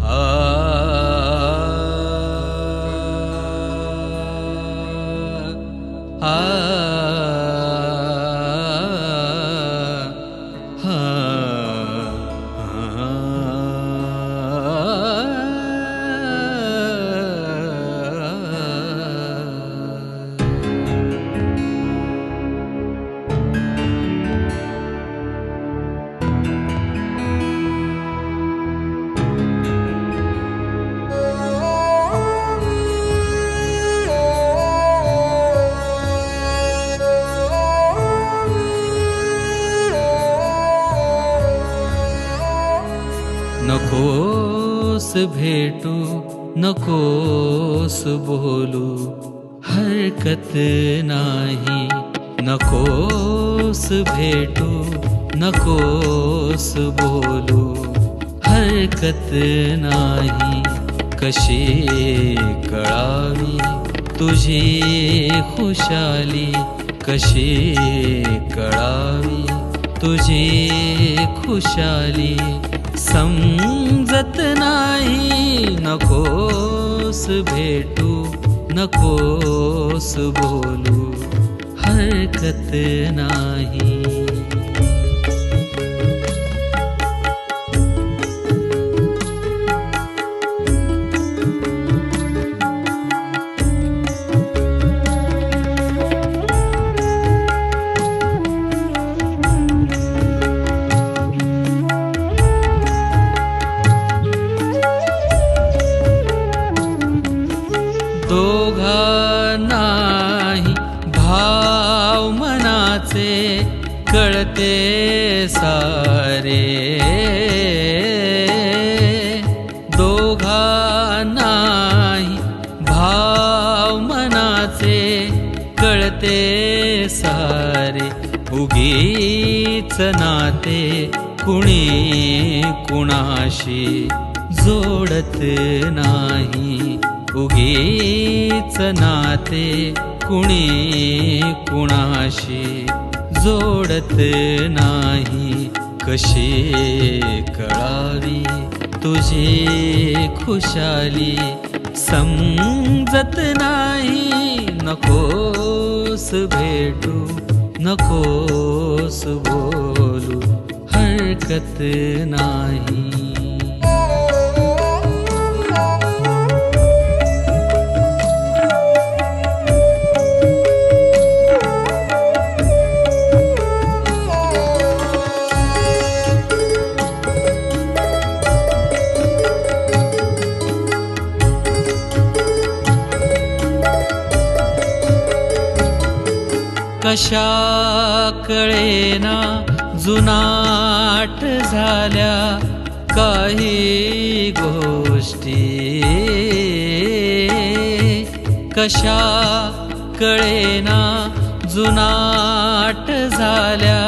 Oh. नकोस भेटू नकोस बोलू हरकत नाही। नकोस भेटू नकोस बोलू हरकत नाही। कशी कळावी तुझी खुशाली? कशी कळावी तुझी खुशाली समजत नाही नकोस भेटू नकोस बोलू हरकत नाही मनाचे कळते सारे. दोघा नाही भाव मनाचे कळते सारे. उगीच नाते कुणी कुणाशी जोडत नाही. उगीच नाते कुणी कुणाशी जोडत नाही? कशी कळावी तुझी खुशाली? समजत नाही. नकोस भेटू नकोस बोलू हरकत नाही. कशा कळेना जुनाट झाल्या काही गोष्टी? कशा कळेना जुनाट झाल्या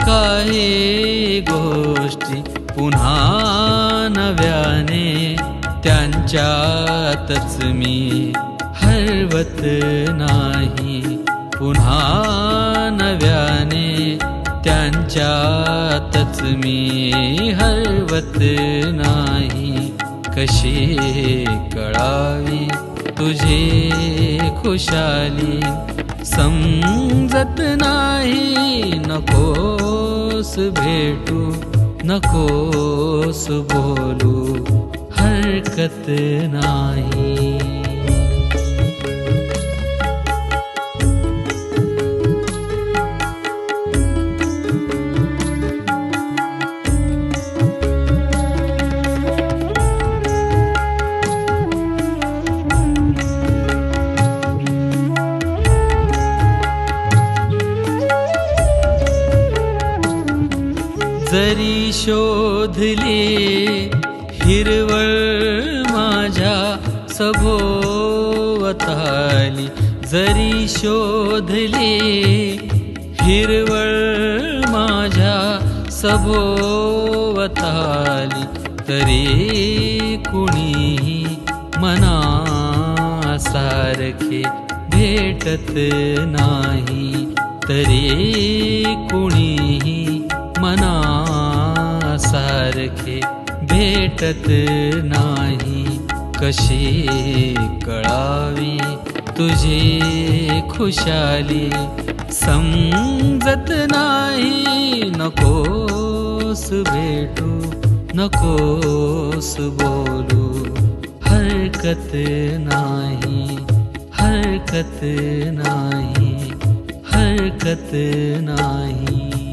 काही गोष्टी? पुन्हा नव्याने त्यांच्यातच मी हरवत नाही. पुन्हा नव्याने त्यांच्यातच मी हरवत नाही. कशी कळावी तुझी खुशाली? समजत नाही नकोस भेटू नकोस बोलू हरकत नाही जरी शोधली हिरवळ माझ्या सभोवताली. जरी शोधली हिरवळ माझ्या सभोवताली. तरी कुणीही मनासारखे भेटत नाही. तरी कुणीही मनासारखे भेटत नाही कशी कळावी तुझी खुशाली? समजत नाही नकोस भेटू नकोस बोलू. हरकत नाही हरकत नाही हरकत नाही